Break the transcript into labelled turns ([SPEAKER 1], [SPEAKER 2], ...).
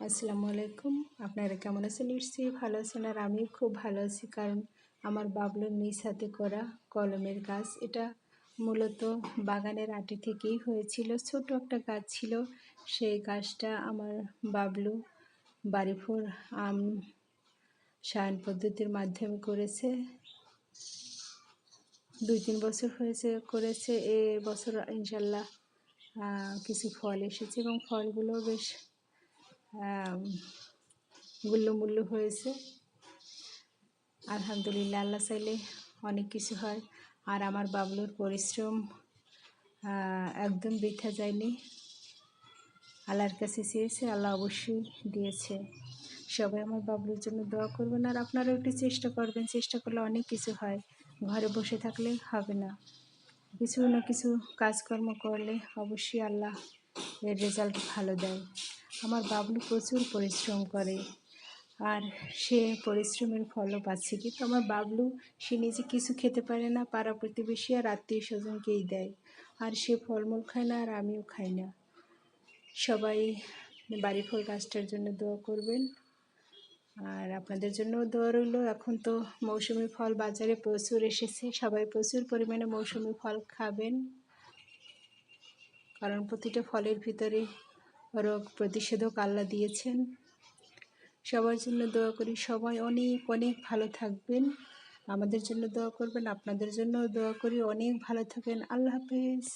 [SPEAKER 1] আসসালামু আলাইকুম। আপনারা কেমন আছেন? নিশ্চয়ই ভালো আছেন আর আমিও খুব ভালো আছি। কারণ আমার বাবলুর নিজ হাতে করা কলমের গাছ, এটা মূলত বাগানের আটি থেকেই হয়েছিল। ছোট একটা গাছ ছিল। সেই গাছটা আমার বাবলু বাড়িফোর আম সায়ন পদ্ধতির মাধ্যমে করেছে। দুই তিন বছর হয়েছে করেছে। এ বছর ইনশাল্লাহ কিছু ফল এসেছে এবং ফলগুলো বেশ গুল্লমূল্য হয়েছে। আলহামদুলিল্লাহ, আল্লাহ চাইলে অনেক কিছু হয়। আর আমার বাবলুর পরিশ্রম একদম বৃথা যায়নি। আল্লাহর কাছে চেয়েছে, আল্লাহ অবশ্যই দিয়েছে। সবাই আমার বাবলুর জন্য দোয়া করবেন। আর আপনারাও একটু চেষ্টা করবেন, চেষ্টা করলে অনেক কিছু হয়। ঘরে বসে থাকলে হবে না। কিছু না কিছু কাজকর্ম করলে অবশ্যই আল্লাহ এর রেজাল্ট ভালো দেয়। আমার বাবলু প্রচুর পরিশ্রম করে আর সে পরিশ্রমের ফলও পাচ্ছে কিন্তু আমার বাবলু, সে নিজে কিছু খেতে পারে না, পাড়া প্রতিবেশী আর আত্মীয় স্বজনকেই দেয়। আর সে ফলমূল খায় না আর আমিও খাই না। সবাই বাড়ি ফল গাছটার জন্য দোয়া করবেন। আর আপনাদের জন্য দোয়া রইল। এখন তো মৌসুমি ফল বাজারে প্রচুর এসেছে। সবাই প্রচুর পরিমাণে মৌসুমি ফল খাবেন। কারণ প্রতিটা ফলের ভিতরে রোগ প্রতিষেধক আল্লাহ দিয়েছেন। সবার জন্য দোয়া করি। সবাই অনেক অনেক ভালো থাকবেন। আমাদের জন্য দোয়া করবেন, আপনাদের জন্য দোয়া করি। অনেক ভালো থাকেন আল্লাহ হাফিজ।